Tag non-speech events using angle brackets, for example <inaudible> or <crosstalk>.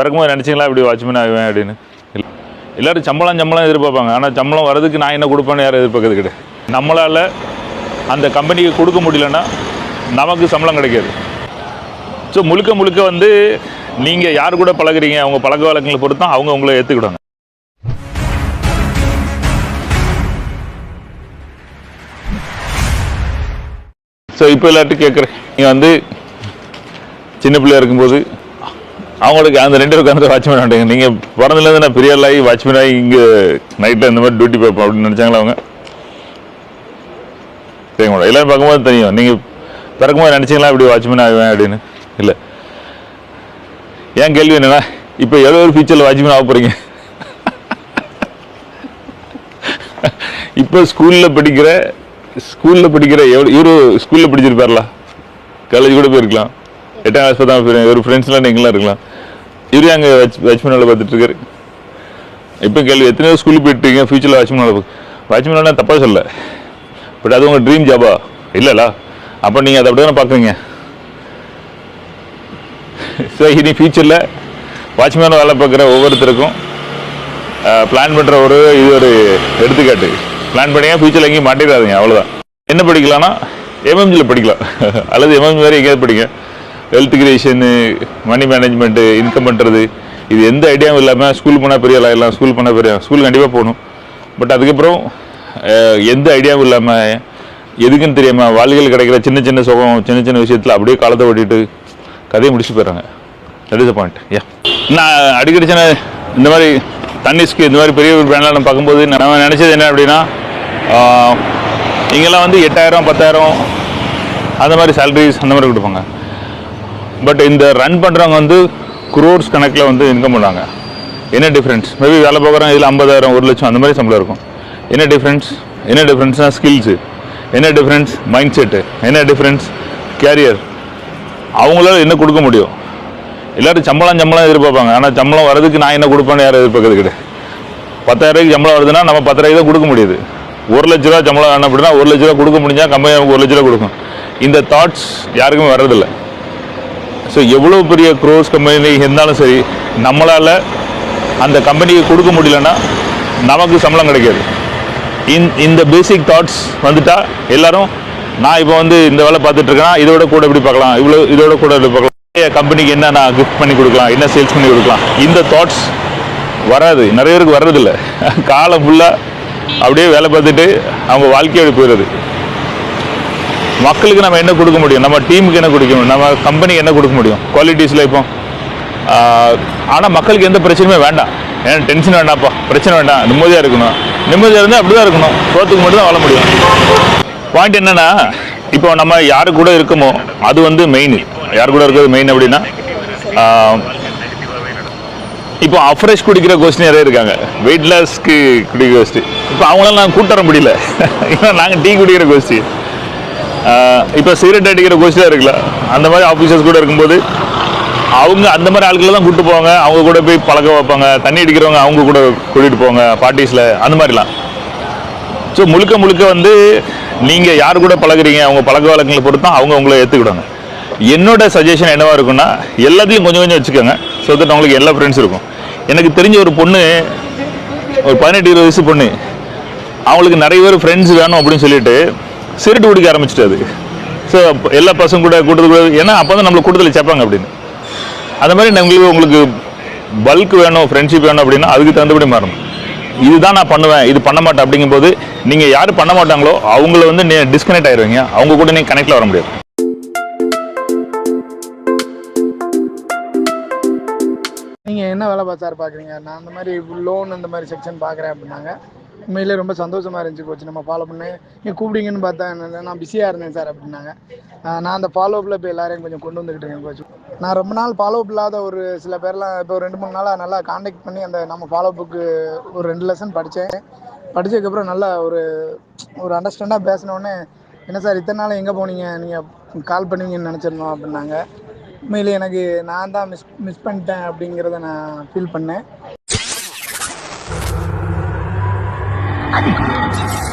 பிறக்கும்போது நினச்சிங்களா இப்படி வாட்ச்மேன் ஆகுவேன் அப்படின்னு? இல்லை. எல்லோரும் சம்பளம் சம்பளம் எதிர்பார்ப்பாங்க. ஆனால் சம்பளம் வரதுக்கு நான் என்ன கொடுப்பேன்னு யாரும் எதிர்பார்க்கறது கிடையாது. நம்மளால் அந்த கம்பெனிக்கு கொடுக்க முடியலன்னா நமக்கு சம்பளம் கிடைக்காது. ஸோ முழுக்க முழுக்க வந்து நீங்கள் யார் கூட பழகுறீங்க அவங்க பழக்க வழக்கங்களை பொறுத்து தான் அவங்க உங்களை ஏற்றுக்கிடுவாங்க ஸோ இப்போ எல்லார்ட்டும் கேட்குறேன் நீங்கள் வந்து சின்ன பிள்ளையாக இருக்கும்போது அவங்களுக்கு அந்த ரெண்டு பேருக்கு வந்து வாட்ச்மேன் ஆகிட்டாங்க நீங்கள் பிறந்ததுலேருந்து நான் பெரிய ஆகி வாட்ச்மேன் ஆகி இங்கே நைட்டில் இந்த மாதிரி டியூட்டி பார்ப்போம் அப்படின்னு நினச்சாங்களா அவங்க? தெரியும் கூட. எல்லாரும் பார்க்கும்போது தெரியும். நீங்கள் பிறக்கும்போது நினச்சிங்களா இப்படி வாட்ச்மேன் ஆகுவேன் அப்படின்னு? இல்லை. ஏன் கேள்வி என்னென்னா இப்போ எவ்வளோ ஒரு ஃபியூச்சரில் வாட்ச்மேன் ஆக போகிறீங்க இப்போ ஸ்கூலில் படிக்கிற ஸ்கூலில் படிக்கிற எவ்வளோ இவரு ஸ்கூலில் படிச்சிருப்பார்ல. காலேஜ் கூட போயிருக்கலாம். எட்டாம் கிளாஸ் தான் ஒரு ஃப்ரெண்ட்ஸ்லாம் நீங்களாம் இருக்கலாம். இவரு அங்கே வாட்ச்மேன் வேலை பார்த்துட்டு இருக்காரு இப்போ கேள்வி எத்தனையோ ஸ்கூலுக்கு போயிட்டுருக்கீங்க ஃபியூச்சரில் வாட்ச்மேன் வேலை வாட்ச்மேன் வேலை தப்பாக சொல்ல. பட் அது உங்கள் ட்ரீம் ஜாபா இல்லைல்ல அப்போ நீங்கள் அதை அப்படி தானே பார்க்குறீங்க ஸோ இனி ஃபியூச்சரில் வாட்ச்மேன் வேலை பார்க்குற ஒவ்வொருத்தருக்கும் பிளான் பண்ணுற ஒரு இது ஒரு எடுத்துக்காட்டு. பிளான் பண்ணிங்க ஃபியூச்சரில் எங்கேயும் மாட்டிடாதீங்க அவ்வளோதான் என்ன படிக்கலாம்னா எம்எம்ஜியில் படிக்கலாம். அல்லது எம்எம்ஜி மாதிரி எங்கேயாவது படிங்க. Wealth creation money management income பண்ணுறது இது எந்த ஐடியாவும் இல்லாமல் ஸ்கூல் போனால் பெரிய ஆளாயிடலாம் ஸ்கூல் போனால் பெரிய ஸ்கூல் கண்டிப்பாக போகணும். பட் அதுக்கப்புறம் எந்த ஐடியாவும் இல்லாமல் எதுக்குன்னு தெரியாமல் வாழ்க்கையில் கிடைக்கிற சின்ன சின்ன சுகம் சின்ன சின்ன விஷயத்தில் அப்படியே காலத்தை ஓட்டிட்டு கதையை முடிச்சு போயிடுறாங்க. தட் இஸ் பாயிண்ட் யா நான் அடிக்கடி சின்ன இந்த மாதிரி தன்னிஸ்க்கு இந்த மாதிரி பெரிய பிராண்ட்லாம் நம்ம பார்க்கும்போது நம்ம நினச்சது என்ன அப்படின்னா இங்கெல்லாம் வந்து எட்டாயிரம் பத்தாயிரம் அந்த மாதிரி சேலரிஸ் அந்த மாதிரி கொடுப்பாங்க. பட் இந்த ரன் பண்ணுறவங்க வந்து குரோர்ஸ் கணக்கில் வந்து இன்கம் பண்ணுறாங்க என்ன டிஃப்ரென்ஸ் மேபி வேலை பார்க்குறோம் இதில் ஐம்பதாயிரம் ஒரு லட்சம் அந்த மாதிரி சம்பளம் இருக்கும். என்ன டிஃப்ரென்ஸ் என்ன டிஃப்ரென்ஸ்னால் ஸ்கில்ஸு என்ன டிஃப்ரென்ஸ் மைண்ட் செட்டு என்ன டிஃப்ரென்ஸ் கேரியர் அவங்களால என்ன கொடுக்க முடியும்? எல்லாரும் சம்பளம் சம்பளம் எதிர்பார்ப்பாங்க. ஆனால் சம்பளம் வரதுக்கு நான் என்ன கொடுப்பேன்னு யாரும் எதிர்பார்க்கறது கிடையாது. பத்தாயிரரூபாய்க்கு சம்பளம் வருதுன்னா நம்ம பத்தாயிரம் தான் கொடுக்க முடியுது. ஒரு லட்ச ரூபா சம்பளம் வேணும் அப்படின்னா ஒரு லட்ச ரூபா கொடுக்க முடிஞ்சால் கம்பெனி நமக்கு ஒரு லட்ச ரூபா கொடுக்கும். இந்த தாட்ஸ் யாருக்குமே வர்றதில்லை. ஸோ எவ்வளோ பெரிய க்ரோஸ் கம்பெனி இருந்தாலும் சரி நம்மளால் அந்த கம்பெனிக்கு கொடுக்க முடியலன்னா நமக்கு சம்பளம் கிடைக்காது. இந் இந்த பேசிக் தாட்ஸ் வந்துட்டா எல்லாரும் நான் இப்போ வந்து இந்த வேலை பார்த்துட்ருக்கேன்னா இதோட கூட எப்படி பார்க்கலாம்? இவ்வளோ இதோட கூட எப்படி பார்க்கலாம்? கம்பெனிக்கு என்ன நான் கிஃப்ட் பண்ணி கொடுக்கலாம்? என்ன சேல்ஸ் பண்ணி கொடுக்கலாம்? இந்த தாட்ஸ் வராது. நிறைய பேருக்கு வர்றதில்ல. <laughs> காலம் ஃபுல்லாக அப்படியே வேலை பார்த்துட்டு அவங்க வாழ்க்கையோட போயிடுது. மக்களுக்கு நம்ம என்ன கொடுக்க முடியும்? நம்ம டீமுக்கு என்ன கொடுக்க முடியும்? நம்ம கம்பெனிக்கு என்ன கொடுக்க முடியும்? குவாலிட்டிஸில் இப்போ ஆனால் மக்களுக்கு எந்த பிரச்சனையுமே வேண்டாம். ஏன்னா டென்ஷன் வேண்டாம்ப்பா. பிரச்சனை வேண்டாம். நிம்மதியாக இருக்கணும். நிம்மதியாக இருந்தால் அப்படி தான் இருக்கணும். சோத்துக்கு மட்டும் தான் வாழ முடியும். பாயிண்ட் என்னன்னா இப்போ நம்ம யாரு கூட இருக்கோமோ அது வந்து மெயின் யார் கூட இருக்கிறது மெயின் அப்படின்னா இப்போ அஃப்ரெஷ் குடிக்கிற கோஷ்டி நிறைய இருக்காங்க. வெயிட் லாஸ்க்கு குடிக்கிற கோஷ்டி இப்போ அவங்களாம் நாங்கள் கூட்டு வர முடியல. <laughs> ஏன்னா நாங்கள் டீ குடிக்கிற கோஷ்டி இப்போ சிகரெட் அடிக்கிற கோஷ்டியாக இருக்குல்ல அந்த மாதிரி ஆஃபீஸர்ஸ் கூட இருக்கும்போது அவங்க அந்த மாதிரி ஆட்களை தான் கூட்டு போவாங்க. அவங்க கூட போய் பழக்க வைப்பாங்க. தண்ணி அடிக்கிறவங்க அவங்க கூட கூட்டிகிட்டு போவாங்க பார்ட்டிஸில் அந்த மாதிரிலாம். ஸோ முழுக்க முழுக்க வந்து நீங்கள் யார் கூட பழகுறீங்க அவங்க பழக்க வழக்கங்களை பொறுத்து தான் அவங்க உங்களை ஏற்றுக்கிடுவாங்க என்னோட சஜஷன் என்னவாக இருக்குன்னா எல்லாத்தையும் கொஞ்சம் கொஞ்சம் வச்சுக்கோங்க ஸோ தட் அவங்களுக்கு எல்லா ஃப்ரெண்ட்ஸ் இருக்கும். எனக்கு தெரிஞ்ச ஒரு பொண்ணு ஒரு பதினெட்டு இருபது வயசு பொண்ணு. அவங்களுக்கு நிறைய பேர் ஃப்ரெண்ட்ஸ் வேணும் அப்படின்னு சொல்லிட்டு சிரிட்டு குடிக்க ஆரம்பிச்சிட்டு அது ஸோ எல்லா பசங்க கூட கூட்டத்து கூட ஏன்னா அப்போ தான் நம்மளை கூட்டத்தில் சேர்ப்பாங்க அப்படின்னு. அந்த மாதிரி நம்மளுக்கு உங்களுக்கு பல்க் வேணும் ஃப்ரெண்ட்ஷிப் வேணும் அப்படின்னா அதுக்கு தகுந்தபடி மாறணும். இதுதான் நான் பண்ணுவேன் இது பண்ண மாட்டேன் அப்படிங்கும்போது நீங்கள் யார் பண்ண மாட்டாங்களோ அவங்கள வந்து நீ டிஸ்கனெக்ட் ஆயிடுவீங்க அவங்க கூட நீங்கள் கனெக்டில் வர முடியாது. நீங்கள் என்ன வேலை பார்த்து சார் பார்க்குறீங்க நான் அந்த மாதிரி லோன் இந்த மாதிரி செக்ஷன் பார்க்குறேன் அப்படின்னாங்க. உண்மையிலே ரொம்ப சந்தோஷமாக இருந்துச்சு கோச் நம்ம ஃபாலோ பண்ணி நீங்கள் கூப்பிடுங்கன்னு பார்த்தா என்ன நான் பிஸியாக இருந்தேன் சார் அப்படின்னாங்க. நான் அந்த ஃபாலோ அப்பில் இப்போ எல்லாரையும் கொஞ்சம் கொண்டு வந்துக்கிட்டு இருக்கேன் கோச் நான் ரொம்ப நாள் ஃபாலோ அப் இல்லாத ஒரு சில பேர்லாம் இப்போ ஒரு ரெண்டு மூணு நாளாக நல்லா காண்டாக்ட் பண்ணி அந்த நம்ம ஃபாலோ புக்கு ஒரு ரெண்டு லெசன் படித்தேன். படித்ததுக்கப்புறம் நல்லா ஒரு ஒரு அண்டர்ஸ்டாண்டாக பேசினோடனே என்ன சார் இத்தனை நாள் எங்கே போனீங்க? நீங்கள் கால் பண்ணுவீங்கன்னு நினச்சிருந்தோம் அப்படின்னாங்க. உண்மையிலே எனக்கு நான் தான் மிஸ் மிஸ் பண்ணிட்டேன் அப்படிங்கிறத நான் ஃபீல் பண்ணேன். 啊！